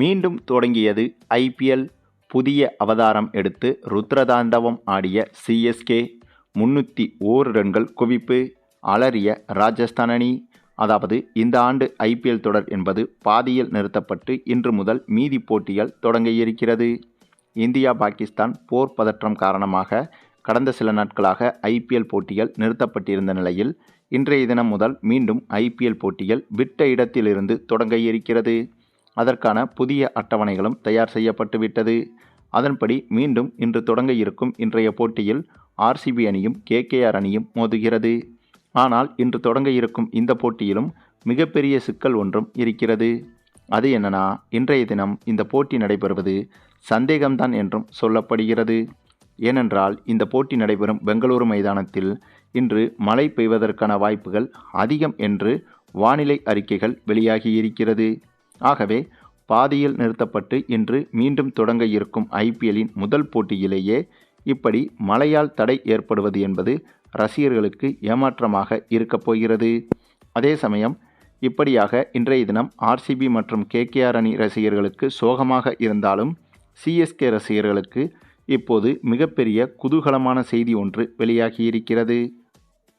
மீண்டும் தொடங்கியது ஐபிஎல் புதிய அவதாரம் எடுத்து ருத்ரதாண்டவம் ஆடிய சிஎஸ்கே முன்னூற்றி ஓரு ரன்கள் குவிப்பு அலறிய ராஜஸ்தான் அணி. அதாவது இந்த ஆண்டு ஐபிஎல் தொடர் என்பது பாதியில் நிறுத்தப்பட்டு இன்று முதல் மீதி போட்டிகள் தொடங்க இருக்கிறது. இந்தியா பாகிஸ்தான் போர் பதற்றம் காரணமாக கடந்த சில நாட்களாக ஐபிஎல் போட்டிகள் நிறுத்தப்பட்டிருந்த நிலையில் இன்றைய தினம் முதல் மீண்டும் ஐபிஎல் போட்டிகள் விட்ட இடத்திலிருந்து தொடங்க இருக்கிறது. அதற்கான புதிய அட்டவணைகளும் தயார் செய்யப்பட்டுவிட்டது. அதன்படி மீண்டும் இன்று தொடங்க இருக்கும் இன்றைய போட்டியில் ஆர்சிபி அணியும் கேகேஆர் அணியும் மோதுகிறது. ஆனால் இன்று தொடங்க இருக்கும் இந்த போட்டியிலும் மிகப்பெரிய சிக்கல் ஒன்றும் இருக்கிறது. அது என்னன்னா இன்றைய தினம் இந்த போட்டி நடைபெறுவது சந்தேகம்தான் என்றும் சொல்லப்படுகிறது. ஏனென்றால் இந்த போட்டி நடைபெறும் பெங்களூரு மைதானத்தில் இன்று மழை பெய்வதற்கான வாய்ப்புகள் அதிகம் என்று வானிலை அறிக்கைகள் வெளியாகி இருக்கிறது ஆகவே பாதியில் நிறுத்தப்பட்டு இன்று மீண்டும் தொடங்க இருக்கும் ஐபிஎல்லின் முதல் போட்டியிலேயே இப்படி மழையால் தடை ஏற்படுவது என்பது ரசிகர்களுக்கு ஏமாற்றமாக இருக்கப் போகிறது. அதே சமயம் இப்படியாக இன்றைய தினம் ஆர்சிபி மற்றும் கேகேஆர் அணி ரசிகர்களுக்கு சோகமாக இருந்தாலும் சிஎஸ்கே ரசிகர்களுக்கு இப்போது மிகப்பெரிய குதூகலமான செய்தி ஒன்று வெளியாகியிருக்கிறது.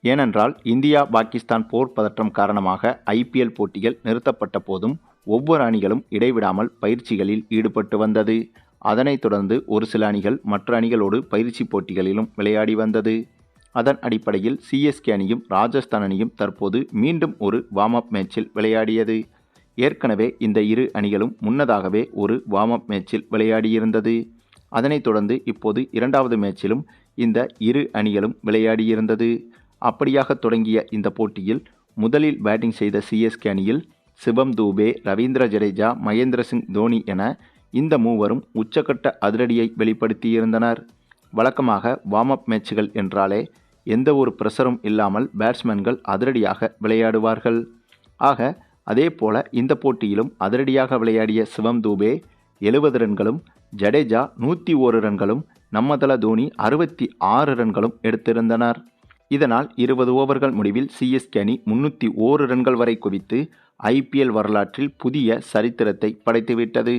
ஏனென்றால் இந்தியா பாகிஸ்தான் போர் பதற்றம் காரணமாக ஐபிஎல் போட்டிகள் நிறுத்தப்பட்ட போதும் ஒவ்வொரு அணிகளும் இடைவிடாமல் பயிற்சிகளில் ஈடுபட்டு வந்தது. அதனைத் தொடர்ந்து ஒரு சில அணிகள் மற்ற அணிகளோடு பயிற்சி போட்டிகளிலும் விளையாடி வந்தது. அதன் அடிப்படையில் சிஎஸ்கே அணியும் ராஜஸ்தான் அணியும் தற்போது மீண்டும் ஒரு வார்ம் அப் மேட்சில் விளையாடியது. ஏற்கனவே இந்த இரு அணிகளும் முன்னதாகவே ஒரு வார்ம் அப் மேட்சில் விளையாடியிருந்தது. அதனைத் தொடர்ந்து இப்போது இரண்டாவது மேட்சிலும் இந்த இரு அணிகளும் விளையாடியிருந்தது. அப்படியாக தொடங்கிய இந்த போட்டியில் முதலில் பேட்டிங் செய்த சிஎஸ்கே அணியில் சிவம் தூபே ரவீந்திர ஜடேஜா மகேந்திர சிங் தோனி என இந்த மூவரும் உச்சக்கட்ட அதிரடியை வெளிப்படுத்தியிருந்தனர். வழக்கமாக வார்ம் அப் மேட்சுகள் என்றாலே எந்த ஒரு ப்ரெஷரும் இல்லாமல் பேட்ஸ்மேன்கள் அதிரடியாக விளையாடுவார்கள். ஆக அதே போல இந்த போட்டியிலும் அதிரடியாக விளையாடிய சிவம் தூபே எழுபது ரன்களும் ஜடேஜா நூற்றி ஓரு ரன்களும் நம்மதள தோனி அறுபத்தி ஆறு ரன்களும் எடுத்திருந்தனர். இதனால் இருபது ஓவர்கள் முடிவில் சிஎஸ்கே அணி முன்னூற்றி ஓரு ரன்கள் வரை குவித்து ஐபிஎல் வரலாற்றில் புதிய சரித்திரத்தை படைத்துவிட்டது.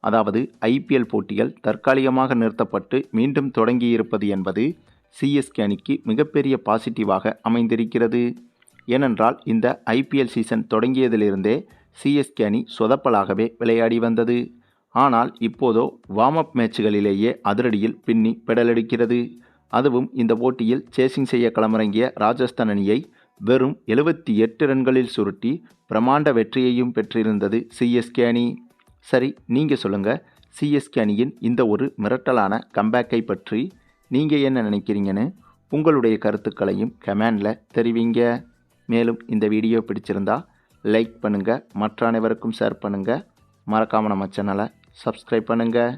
அதாவது ஐபிஎல் போட்டிகள் தற்காலிகமாக நிறுத்தப்பட்டு மீண்டும் தொடங்கியிருப்பது என்பது சிஎஸ்கே அணிக்கு மிகப்பெரிய பாசிட்டிவாக அமைந்திருக்கிறது. ஏனென்றால் இந்த ஐபிஎல் சீசன் தொடங்கியதிலிருந்தே சிஎஸ்கே அணி சொதப்பலாகவே விளையாடி வந்தது. ஆனால் இப்போதோ வார்ம் அப் மேட்சுகளிலேயே அதிரடியில் பின்னி பெடலெடுக்கிறது. அதுவும் இந்த போட்டியில் சேசிங் செய்ய களமிறங்கிய ராஜஸ்தான் அணியை வெறும் எழுபத்தி எட்டு ரன்களில் சுருட்டி பிரமாண்ட வெற்றியையும் பெற்றிருந்தது சிஎஸ்கே அணி. சரி நீங்கள் சொல்லுங்கள் சிஎஸ்கே அணியின் இந்த ஒரு மிரட்டலான கம்பேக்கை பற்றி நீங்கள் என்ன நினைக்கிறீங்கன்னு உங்களுடைய கருத்துக்களையும் கமெண்டில் தெரிவிங்க. மேலும் இந்த வீடியோ பிடிச்சிருந்தா லைக் பண்ணுங்கள் மற்ற அனைவருக்கும் ஷேர் பண்ணுங்கள் மறக்காமல் நம்ம சேனலை சப்ஸ்கிரைப் பண்ணுங்கள்